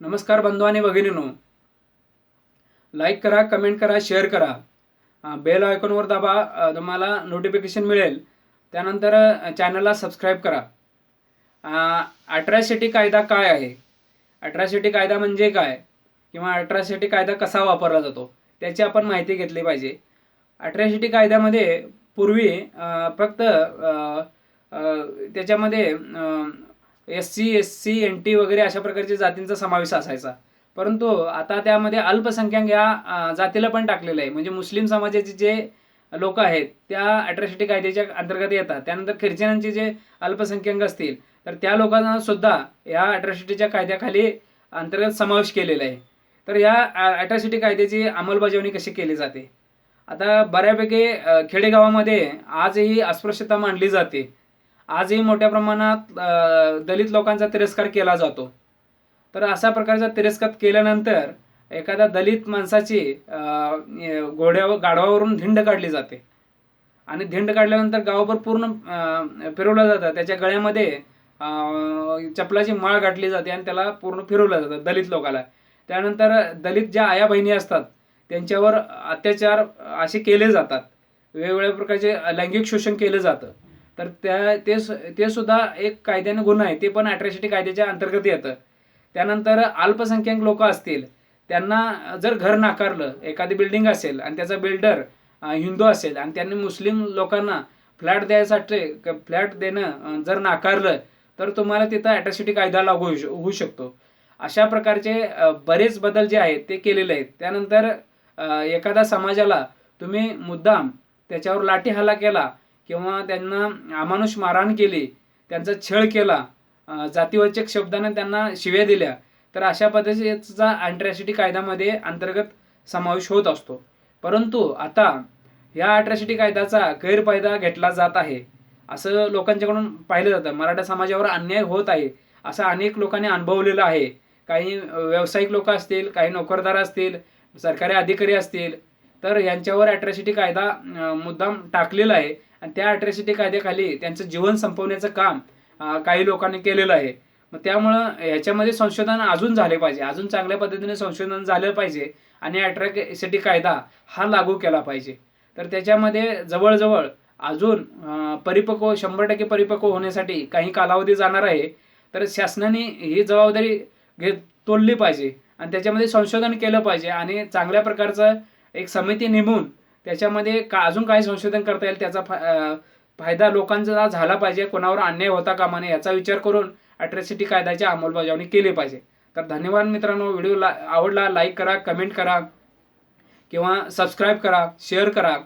नमस्कार बंधू आणि भगिनीनो. लाईक करा कमेंट करा शेअर करा. बेल आयकॉनवर दाबा तुम्हाला नोटिफिकेशन मिळेल. त्यानंतर चॅनलला सबस्क्राईब करा. अट्रॅसिटी कायदा काय आहे? अट्रॅसिटी कायदा म्हणजे काय? किंवा अट्रॅसिटी कायदा कसा वापरला जातो? त्याची आपण माहिती घेतली पाहिजे. अट्रॅसिटी कायद्यामध्ये पूर्वी फक्त त्याच्यामध्ये S C S C N T वगैरे अशा प्रकारच्या जातींचा समावेश असायचा. परंतु आता त्यामध्ये अल्पसंख्याक या जातीला पण टाकलेलं आहे. म्हणजे मुस्लिम समाजाचे जे लोक आहेत त्या अट्रॅसिटी कायद्याच्या अंतर्गत येतात. त्यानंतर ख्रिश्चनांचे जे अल्पसंख्याक असतील तर त्या लोकांना सुद्धा या अट्रॅसिटीच्या कायद्याखाली अंतर्गत समावेश केलेला आहे. तर या अट्रॅसिटी कायद्याची अंमलबजावणी कशी केली जाते? आता बऱ्यापैकी खेडेगावामध्ये आजही अस्पृश्यता मानली जाते. आजही मोठ्या प्रमाणात दलित लोकांचा तिरस्कार केला जातो. तर अशा प्रकारचा तिरस्कार केल्यानंतर एखाद्या दलित माणसाची घोड्यावर गाढवावरून धिंड काढली जाते. आणि धिंड काढल्यानंतर गावभर पूर्ण फिरवलं जातं त्याच्या गळ्यामध्ये चपलाची माळ गाठली जाते आणि त्याला पूर्ण फिरवलं जातं दलित लोकाला. त्यानंतर दलित ज्या आया बहिणी असतात त्यांच्यावर अत्याचार असे केले जातात. वेगवेगळ्या प्रकारचे लैंगिक शोषण केलं जातं. तर त्या ते सु- ते सुद्धा एक कायद्याने गुन्हा आहे. ते पण अट्रॅसिटी कायद्याच्या अंतर्गत येतं. त्यानंतर अल्पसंख्याक लोक असतील त्यांना जर घर नाकारलं एखादी बिल्डिंग असेल आणि त्याचा बिल्डर हिंदू असेल आणि त्यांनी मुस्लिम लोकांना फ्लॅट द्यायसाठी फ्लॅट देणं जर नाकारलं तर तुम्हाला तिथं अट्रॅसिटी कायदा लागू होऊ श- होऊ शकतो. अशा प्रकारचे बरेच बदल जे आहेत ते केलेले आहेत. त्यानंतर एखाद्या समाजाला तुम्ही मुद्दाम त्याच्यावर लाठी हल्ला केला किंवा त्यांना अमानुष मारहाण केली त्यांचा छळ केला जातीवाचक शब्दाने त्यांना शिव्या दिल्या तर अशा पद्धतीचा अँट्रॅसिटी कायद्यामध्ये अंतर्गत समावेश होत असतो. परंतु आता या अट्रॅसिटी कायद्याचा गैरफायदा घेतला जात आहे. असं लोकांच्याकडून पाहिलं जातं. मराठा समाजावर अन्याय होत आहे असं अनेक लोकांनी अनुभवलेलं आहे. काही व्यावसायिक लोक असतील काही नोकरदार असतील सरकारी अधिकारी असतील तर यांच्यावर अट्रॅसिटी कायदा मुद्दाम टाकलेला आहे. आणि त्या अट्रॅसिटी कायद्याखाली त्यांचं जीवन संपवण्याचं काम काही लोकांनी केलेलं आहे. मग त्यामुळं ह्याच्यामध्ये संशोधन अजून झाले पाहिजे. अजून चांगल्या पद्धतीने संशोधन झालं पाहिजे आणि अट्रॅसिटी कायदा हा लागू केला पाहिजे. तर त्याच्यामध्ये जवळजवळ अजून परिपक्व शंभर टक्के परिपक्व होण्यासाठी काही कालावधी जाणार आहे. तर शासनाने ही जबाबदारी घे तोडली पाहिजे. आणि त्याच्यामध्ये संशोधन केलं पाहिजे आणि चांगल्या प्रकारचं एक समिती नेमून त्याच्यामध्ये का अजून काही संशोधन करता येईल त्याचा फा फायदा लोकांचा झाला पाहिजे. कोणावर अन्याय होता कामा नये याचा विचार करून अट्रॅसिटी कायद्याची अंमलबजावणी केली पाहिजे. तर धन्यवाद मित्रांनो. व्हिडिओ ला आवडला लाईक करा कमेंट करा किंवा सबस्क्राईब करा शेअर करा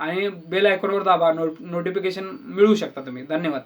आणि बेल आयकॉनवर दाबा. नो नोटिफिकेशन मिळू शकता तुम्ही. धन्यवाद.